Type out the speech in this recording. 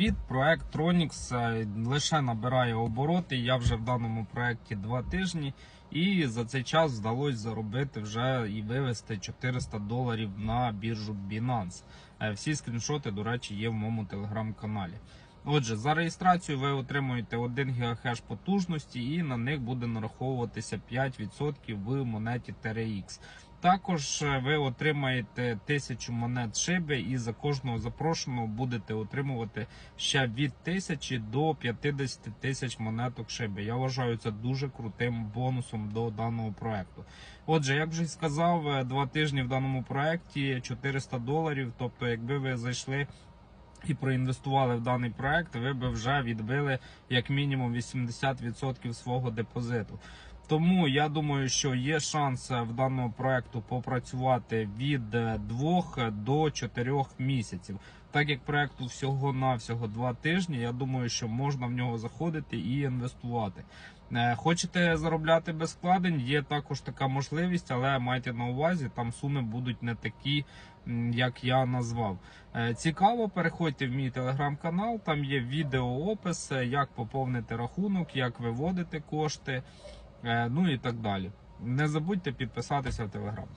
привіт! Проект Tronix е, лише набирає обороти. Я вже в даному проекті два тижні, і за цей час вдалося заробити вже і вивести 400 доларів на біржу Binance. Е, Всі скріншоти, до речі, є в моєму телеграм-каналі. Отже, за реєстрацію ви отримуєте 1 ГГц потужності, і на них буде нараховуватися 5% в монеті TRX. Також е, ви отримаєте тисячу монет шиби, і за кожного запрошеного будете отримувати ще від тисячі до 50 тисяч монеток шиби. Я вважаю це дуже крутим бонусом до даного проекту. Отже, як вже сказав, е, два тижні в даному проекті 400 доларів. Тобто, якби ви зайшли. І проінвестували в даний проект, ви би вже відбили як мінімум 80% свого депозиту. Тому я думаю, що є шанс е, в даному проекту попрацювати від 2 до 4 місяців. Так як проекту всього навсього 2 тижні, я думаю, що можна в нього заходити і інвестувати. Е, Хочете заробляти без вкладень, є також така можливість, але майте на увазі, там суми будуть не такі, як я назвав. Е, Цікаво, переходьте в мій телеграм-канал, там є відеоопис, е, як поповнити рахунок, як виводити кошти, е, ну і так далі. Не забудьте підписатися в телеграм.